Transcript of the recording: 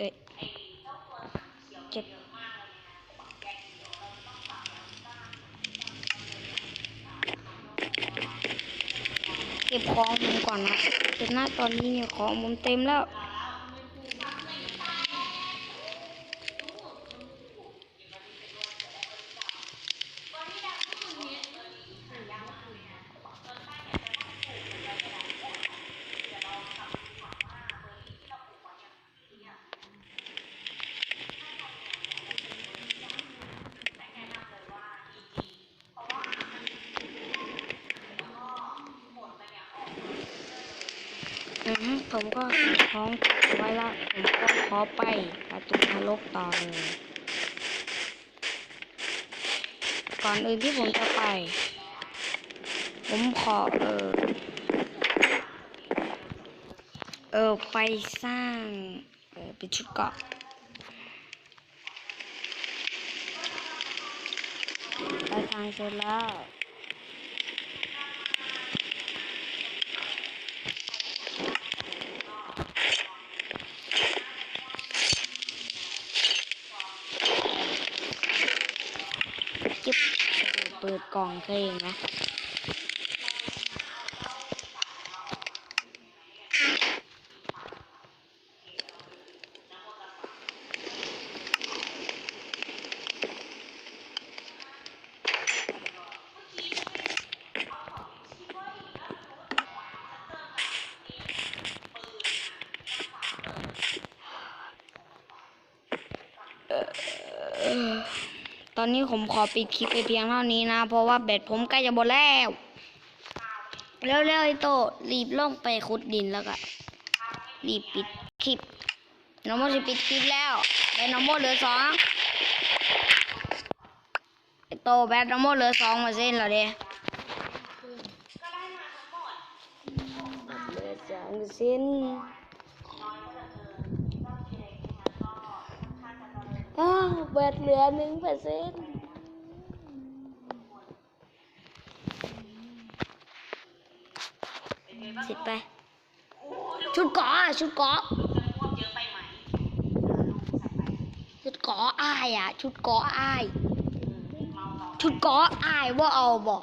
เอ้ยเจ็ดเก็บของมุมก่อนนะเก็บหน้าตอนนี้เนี่ยของมุมเต็มแล้ว ผมก็ท้องไว้แล้วผมก็ขอไปประตูนรกต่อเลย ก่อนอื่นที่ผมจะไป ผมขอเออ เออ ไปสร้าง เออเป็นชุดเกาะไปทางเสร็จแล้ว จิ๊บเปิดกล่องเพลงนะ ตอนนี้ผมขอปิดคลิปไปเพียงเท่านี้นะ เพราะว่าแบตผมใกล้จะหมดแล้ว เร็วๆไอโตรีบลงไปขุดดินแล้วก็รีบปิดคลิปน้องโมจะปิดคลิปแล้วแบตน้องโมเหลือสองไอโตแบตน้องโมเหลือสองเปอร์เซ็นแล้วเด้เหลือสองเปอร์ เบิดเหลือหนึ่งเปอร์เซ็นต์เสร็จไปชุดเกาะอะชุดเกาะชุดเกาะอายอะ ชุดเกาะอาย ชุดเกาะอายว่าเอาบอก